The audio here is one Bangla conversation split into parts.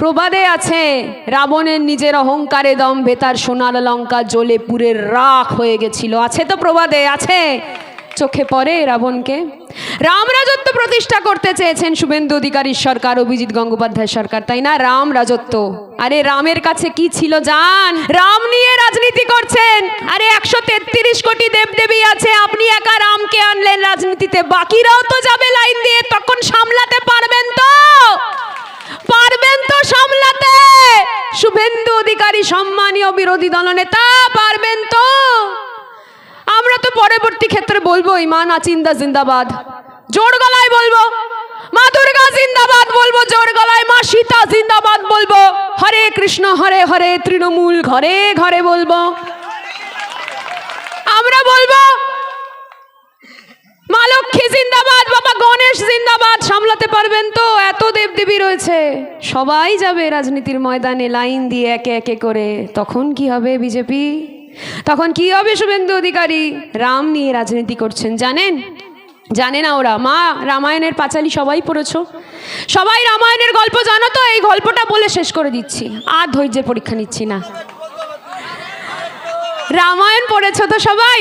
প্রবাদে আছে, রাবণের নিজের অহংকারে দম্ভে তার সোনার লঙ্কা জ্বলে পুরের রাখ হয়ে গেছিল। আছে তো প্রবাদে, আছে? চোখে পড়ে রাবণকে। রাম রাজত্ব প্রতিষ্ঠা করতে চেয়েছেন শুভেন্দু অধিকারীর সরকার, অভিজিৎ গঙ্গোপাধ্যায় সরকার, তাই না? রাম রাজত্ব। আরে রামের কাছে কি ছিল জান? রাম নিয়ে রাজনীতি করছেন। আরে একশো তেত্রিশ কোটি দেবদেবী আছে, আপনি একা রামকে আনলেন রাজনীতিতে। বাকিরাও তো যাবে লাইন দিয়ে, তখন সামলাতে পারবেন তো? পারবেন তো সামলাতে? শুভেন্দু অধিকারী, সম্মানীয় বিরোধী দলনেতা পারবেন তো? আমরা তো পরবর্তী ক্ষেত্রে বলব, ইমান নাচিন্দা জিন্দাবাদ। জোর গলায় বলব। মা দুর্গা জিন্দাবাদ বলব, জোর গলায়। মা সীতা জিন্দাবাদ বলব। হরে কৃষ্ণ, হরে হরে তৃণমূল ঘরে ঘরে বলব। আমরা বলব মা লক্ষ্মী জিন্দাবাদ বাবা গণেশ জিন্দাবাদ সামলাতে পারবেন তো? এত দেবদেবী রয়েছে। সবাই যাবে রাজনীতির ময়দানে, লাইন দিয়ে একে একে করে। তখন কি হবে বিজেপি? তখন কি হবে শুভেন্দু অধিকারী? রাম নিয়ে রাজনীতি করছেন, জানেন? জানে না ওরা। মা, রামায়ণের পাঁচালি সবাই পড়েছো? সবাই রামায়ণের গল্প জানো তো? এই গল্পটা বলে শেষ করে দিচ্ছি। আর ধৈর্যের পরীক্ষা নিচ্ছি না। রামায়ণ পড়েছো তো সবাই?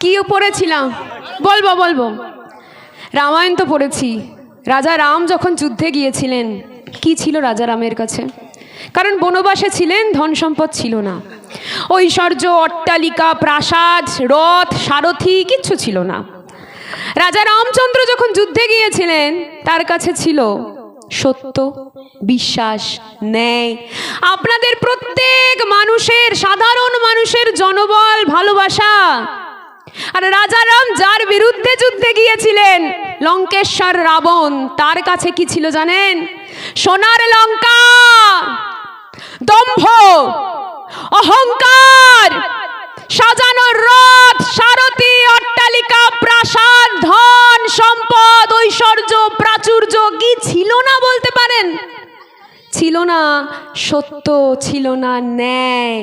কি পড়েছিলাম বলব বলব। রামায়ণ তো পড়েছি। রাজা রাম যখন যুদ্ধে গিয়েছিলেন, কি ছিল রাজা রামের কাছে? কারণ বনবাসে ছিলেন, ধন সম্পদ ছিল না। ঐশ্বর্য, অট্টালিকা, প্রাসাদ, রথ, সারথি কিচ্ছু ছিল না। রাজা রামচন্দ্র যখন যুদ্ধে গিয়েছিলেন, তার কাছে ছিল সত্য, বিশ্বাস, ন্যায়। আপনাদের প্রত্যেক মানুষের, সাধারণ মানুষের জনবল, ভালোবাসা আর রাজা রাম যার বিরুদ্ধে যুদ্ধে গিয়েছিলেন, লঙ্কেশ্বর রাবণ, তার কাছে কি ছিল জানেন? সোনার লঙ্কা, দম্ভ, অহংকার, সাজানো রথ, সারথি, অট্টালিকা, প্রাসাদ, ধন, সম্পদ, ঐশ্বর্য, প্রাচুর্য কি ছিল না বলতে পারেন? ছিল না, সত্য ছিল না, ন্যায়।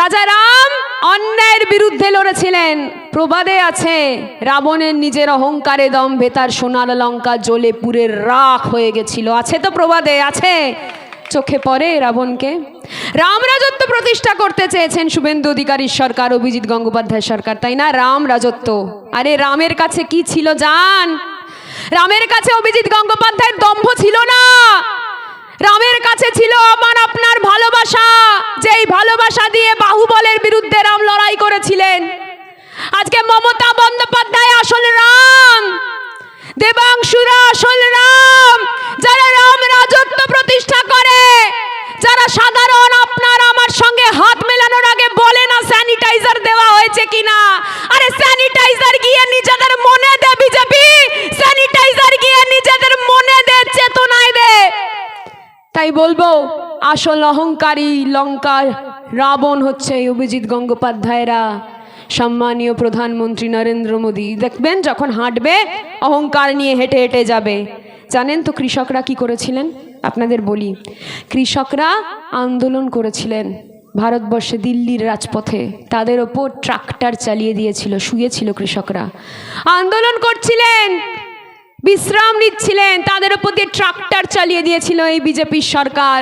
রাজা রাম অন্যায়ের বিরুদ্ধে লড়েছিলেন। প্রবাদে আছে, রাবণের নিজের অহংকারে দম্ভে তার সোনার লঙ্কা জ্বলে পুরের রাখ হয়ে গেছিল। আছে তো প্রবাদে, আছে। চোখে পড়ে রাবণকে। রাম রাজত্ব প্রতিষ্ঠা করতে চেয়েছেন শুভেন্দু অধিকারীর সরকার, অভিজিৎ গঙ্গোপাধ্যায় সরকার, তাই না? রাম রাজত্ব আরে রামের কাছে কি ছিল জান? রামের কাছে অভিজিৎ গঙ্গোপাধ্যায়ের দম্ভ ছিল না। রামের কাছে ছিল আমার আপনার ভালোবাসা। যেই ভালোবাসা দিয়ে বাহুবলের বিরুদ্ধে রাম লড়াই করেছিলেন। আজকে মমতা বন্দ্যোপাধ্যায় আসল রাম, দেবাংশুরা আসল রাম। যারা রাম রাজত্ব প্রতিষ্ঠা করে যারা সাধারণ আপনার আমার সঙ্গে হাত মেলানোর আগে বলে না স্যানিটাইজার দেওয়া হয়েছে কিনা আরে স্যানিটাইজার গিয়ে নিজেদের মনে দে বিজেপি স্যানিটাইজার গিয়ে নিজেদের মনে দে চেতনায় দে তাই বলব আসল অহংকারী লঙ্কার রাবণ হচ্ছে অভিজিৎ গঙ্গোপাধ্যায়রা। সম্মানীয় প্রধানমন্ত্রী নরেন্দ্র মোদী, দেখবেন যখন হাঁটবে, অহংকার নিয়ে হেঁটে হেঁটে যাবে। জানেন তো কৃষকরা কি করেছিলেন? আপনাদের বলি, কৃষকরা আন্দোলন করেছিলেন ভারতবর্ষে দিল্লির রাজপথে। তাদের ওপর ট্রাক্টর চালিয়ে দিয়েছিল, শুয়েছিল কৃষকরা। আন্দোলন করছিলেন, বিশ্রাম নিচ্ছিলেন, তাদের ওপর দিয়ে ট্রাক্টর চালিয়ে দিয়েছিল এই বিজেপির সরকার।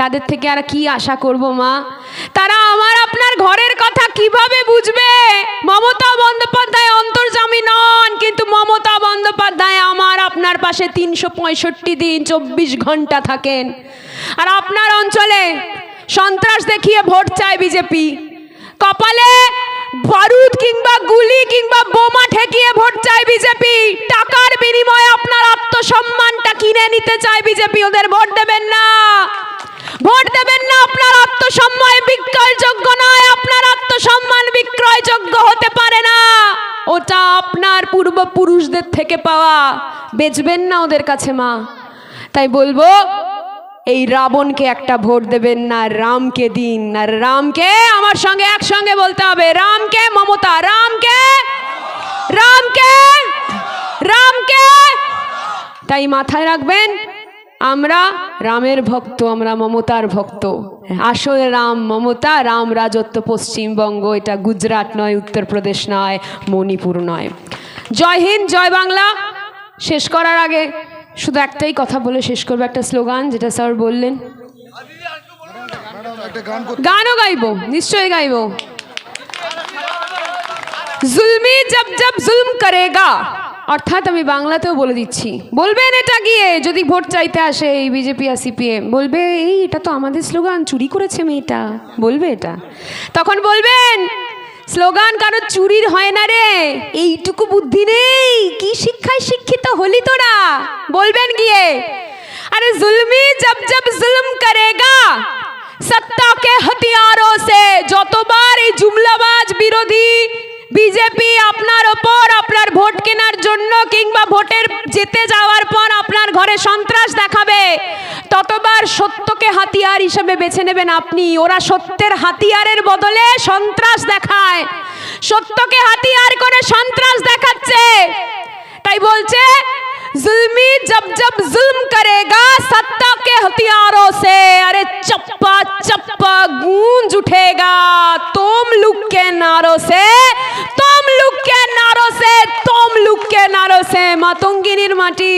তাদের থেকে আর কি আশা করব মা? তারা আমার আপনার ঘরের কথা কীভাবে বুঝবে? মমতা বন্দ্যোপাধ্যায় অন্তর্জামী নন, কিন্তু মমতা বন্দ্যোপাধ্যায় আমার আপনার পাশে তিনশো পঁয়ষট্টি দিন চব্বিশ ঘণ্টা থাকেন। আর আপনার অঞ্চলে সন্ত্রাস দেখিয়ে ভোট চায় বিজেপি। কপালে বারুদ কিংবা গুলি কিংবা বোমা ঠেকিয়ে ভোট চায় বিজেপি। টাকার বিনিময়ে আপনার আত্মসম্মানটা কিনে নিতে চায় বিজেপি, ওদের ভোট দেবেন না। ভোট দেবেন না, আপনার আত্মসম্মান বিক্রয়যোগ্য নয়, আপনার আত্মসম্মান বিক্রয়যোগ্য হতে পারে না। ওটা আপনার পূর্বপুরুষদের থেকে পাওয়া, বেচবেন না ওদের কাছে মা। তাই বলব, এই রাবণকে একটা ভোট দেবেন না, রামকে দিন আর রামকে আমার সঙ্গে একসঙ্গে বলতে হবে, রামকে মমতা, রামকে রামকে রামকে। তাই মাথায় রাখবেন আমরা রামের ভক্ত, আমরা মমতার ভক্ত। আসলে রাম মমতা, রাম রাজত্ব পশ্চিমবঙ্গ, এটা গুজরাট নয়, উত্তরপ্রদেশ নয়, মণিপুর নয়। জয় হিন্দ, জয় বাংলা। শেষ করার আগে শুধু একটাই কথা বলে শেষ করব, একটা স্লোগান, যেটা স্যার বললেন। গানও গাইব, নিশ্চয়ই গাইব। জুলমি জব জব জুলম করেগা। অর্থাৎ আমি বাংলাতেও বলে দিচ্ছি। বলবেন এটা গিয়ে, যদি ভোট চাইতে আসে এই বিজেপি আর সিপিএম। বলবে, এই, এটা তো আমাদের স্লোগান, চুরি করেছে মেয়েটা। বলবে এটা। তখন বলবেন, স্লোগান কারও চুরির হয় না রে, এইটুকু বুদ্ধি নেই, কি শিক্ষায় শিক্ষিত হলি তোরা? বলবেন গিয়ে, আরে জুলমি জব জব জুলম করেগা সত্তা কে হতিয়ারও সে, যতবার এই জুমলাবাজ বিরোধী বিজেপি আপনার ওপর কিংবা ভোটের যেতে যাওয়ার পর আপনার ঘরে সন্ত্রাস দেখাবে ততবার সত্যকে হাতিয়ার হিসেবে বেছে নেবেন আপনি ওরা সত্যের হাতিয়ারের বদলে সন্ত্রাস দেখায় সত্যকে হাতিয়ার করে সন্ত্রাস দেখাচ্ছে তাই বলছে जुल्मी जब जब जुल्म करेगा सत्ता के हथियारों से अरे चप्पा चप्पा गूंज उठेगा तुम लुक के नारों से तुम लुक के नारों से तुम लुक के नारों से মাতঙ্গিনীর মাটি।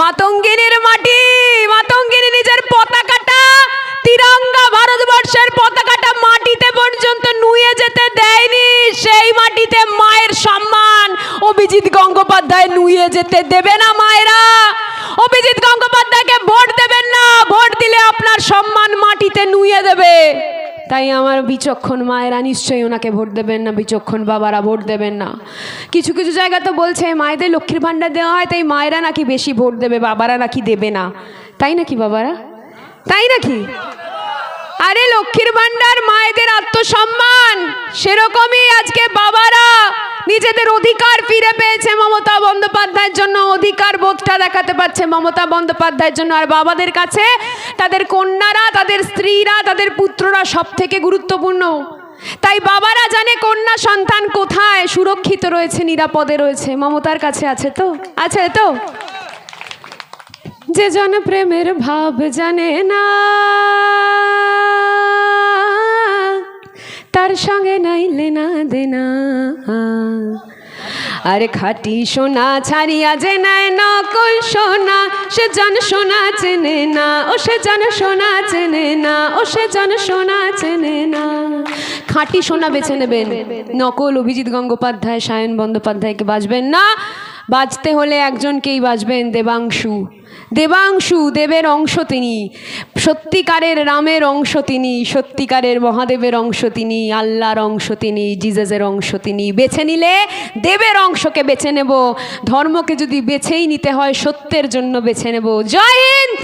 মাতঙ্গিনীর মাটি, মাতঙ্গিনী নিজের পতাকাটা তিরঙ্গা ভারতবর্ষের পতাকাটা মাটিতে পর্যন্ত নুয়ে যেতে দেয়নি। সেই মাটিতে মায়ের সম্মান অভিজিৎ গঙ্গোপাধ্যায় নুয়ে যেতে দেবে না মায়েরা। অভিজিৎ গঙ্গোপাধ্যায়কে ভোট দেবেন না, ভোট দিলে আপনার সম্মান মাটিতে নুয়ে দেবে। তাই আমার বিচক্ষণ মায়েরা নিশ্চয়ই ওনাকে ভোট দেবেন না, বিচক্ষণ বাবারা ভোট দেবেন না। কিছু কিছু জায়গা তো বলছে, মায়েদের লক্ষ্মীর ভাণ্ডার দেওয়া হয়, তাই মায়েরা নাকি বেশি ভোট দেবে, বাবারা নাকি দেবে না। তাই নাকি বাবারা? তাই নাকি? আরে লক্ষ্মীর ভাণ্ডার, মায়েদের আত্মসম্মান, সেরকমই আজকে বাবারা। নিজেদের অধিকার ফিরে পেয়েছে মমতা বন্দ্যোপাধ্যায়ের জন্য, অধিকার বোধটা দেখাতে পারছে মমতা বন্দ্যোপাধ্যায়ের জন্য। আর বাবাদের কাছে তাদের কন্যারা, তাদের স্ত্রীরা, তাদের পুত্ররা সব থেকে গুরুত্বপূর্ণ। তাই বাবারা জানে কন্যা সন্তান কোথায়, সুরক্ষিত রয়েছে, নিরাপদে রয়েছে। মমতার কাছে আছে তো? আছে তো? যে জন প্রেমের ভাব জানে না। তার সঙ্গে নাইলে না দেনা। আরে খাটি সোনা ছাড়িয়া যে নাই নকল সোনা, সে জন সোনা চেনে না, ও সে জন সোনা চেনে না, ও সে জন সোনা চেনে না। খাঁটি সোনা বেছে নেবেন। নকল, অভিজিৎ গঙ্গোপাধ্যায়, সায়ন বন্দ্যোপাধ্যায়কে বাজবেন না। বাজতে হলে একজনকেই বাজবেন দেবাংশু। দেবাংশু দেবের অংশ তিনি। সত্যিকারের রামের অংশ তিনি, সত্যিকারের মহাদেবের অংশ তিনি, আল্লাহর অংশ তিনি, জিজাজের অংশ তিনি। বেছে নিলে দেবের অংশকে বেছে নেব। ধর্মকে যদি বেছেই নিতে হয়, সত্যের জন্য বেছে নেব। জয় হিন্দ!